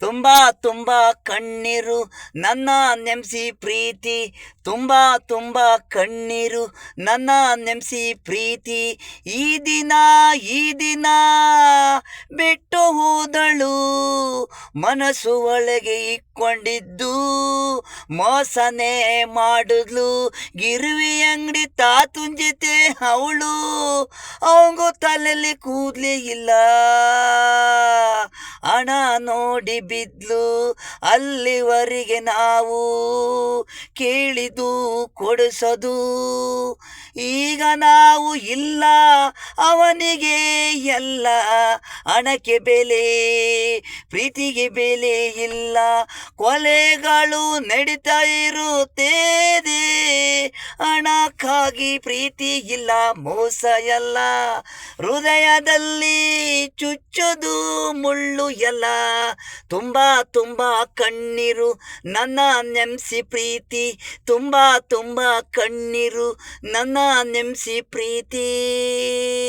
ತುಂಬ ತುಂಬ ಕಣ್ಣೀರು, ನನ್ನ ನೆಮ್ಸಿ ಪ್ರೀತಿ. ತುಂಬ ತುಂಬ ಕಣ್ಣೀರು, ನನ್ನ ನೆಮ್ಸಿ ಪ್ರೀತಿ. ಈ ದಿನ ಈ ದಿನ ಬಿಟ್ಟು ಹೋದಳು. ಮನಸ್ಸು ಒಳಗೆ ಇಕ್ಕೊಂಡಿದ್ದು. ಮೋಸನೆ ಮಾಡಿದ್ಲು. ಗಿರುವಿ ಅಂಗಡಿ ತಾ ತುಂಜಿತೆ ಅವಳು. ಅವಂಗೂ ತಲೆಯಲ್ಲಿ ಕೂದಲೇ ಇಲ್ಲ. ಹಣ ನೋಡಿ ಬಿದ್ಲು. ಅಲ್ಲಿವರೆಗೆ ನಾವು ಕೇಳಿದು ಕೊಡಿಸೋದು. ಈಗ ನಾವು ಇಲ್ಲ. ಅವನಿಗೆ ಎಲ್ಲ ಹಣಕ್ಕೆ ಬೆಲೆ, ಪ್ರೀತಿಗೆ ಬೆಲೆ ಇಲ್ಲ. ಕೊಲೆಗಳು ನಡೀತಾ ಇರುತ್ತೇದೆ ಹಣಕ್ಕಾಗಿ ಪ್ರೀತಿ ಇಲ್ಲ, ಮೋಸ ಎಲ್ಲ. ಹೃದಯದಲ್ಲಿ ಚುಚ್ಚದು ಮುಳ್ಳು ಎಲ್ಲ. ತುಂಬ ತುಂಬ ಕಣ್ಣೀರು, ನನ್ನ ನೆಮ್ಸಿ ಪ್ರೀತಿ. ತುಂಬ ತುಂಬ ಕಣ್ಣೀರು, ನನ್ನ ನೆಮ್ಸಿ ಪ್ರೀತಿ.